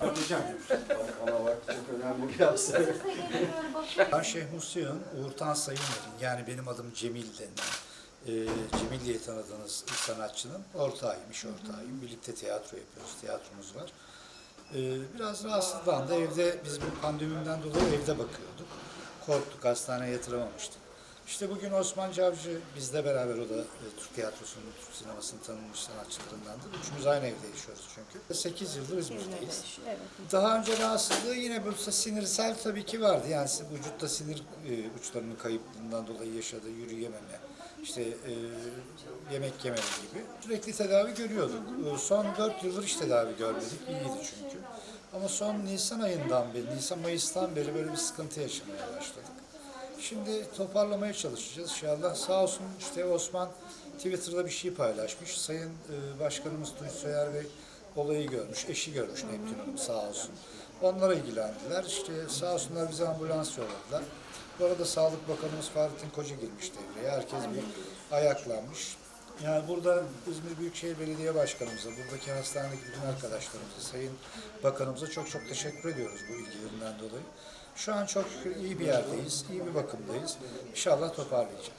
Hocam. Ama bak çok önemli bir hasta. Ben Şeyh Musya'nın Uğur Tan Sayıner'in yani benim adım Cemil denilen e, Cemil diye tanıdığınız sanatçının ortağıyım, iş ortağıyım. Birlikte tiyatro yapıyoruz, tiyatromuz var. E, biraz rahatsızlandı. Evde biz bu pandemiden dolayı evde bakıyorduk. Korktuk, hastaneye yatıramamıştık. İşte bugün Osman Cavcı bizle beraber o da e, Türk tiyatrosunun, Türk sinemasının tanınmış sanatçılarındandır. Üçümüz aynı evde yaşıyoruz çünkü. 8 yıldır İzmir'deyiz. Evet. Daha önce rahatsızlığı yine böyle sinirsel tabii ki vardı. Yani vücutta sinir e, uçlarının kayıplığından dolayı yaşadığı yürüyememe, işte e, yemek yememe gibi. Sürekli tedavi görüyorduk. E, son 4 yıldır hiç tedavi görmedik. İyiydi çünkü. Ama son Nisan ayından beri, Nisan-Mayıs'tan beri böyle bir sıkıntı yaşamaya başladık. Şimdi toparlamaya çalışacağız inşallah. Sağ olsun işte Osman Twitter'da bir şey paylaşmış. Sayın e, Başkanımız Tunç Soyer Bey olayı görmüş, eşi görmüş Neptün Hanım sağ olsun. Onlara ilgilendiler. İşte sağ olsunlar bize ambulans yolladılar. Bu arada Sağlık Bakanımız Fahrettin Koca girmiş devreye. Herkes bir ayaklanmış. Yani burada İzmir Büyükşehir Belediye Başkanımıza, buradaki hastanedeki bütün arkadaşlarımıza, Sayın Bakanımıza çok çok teşekkür ediyoruz bu ilgilerinden dolayı. Şu an çok iyi bir yerdeyiz, iyi bir bakımdayız. İnşallah toparlayacağız.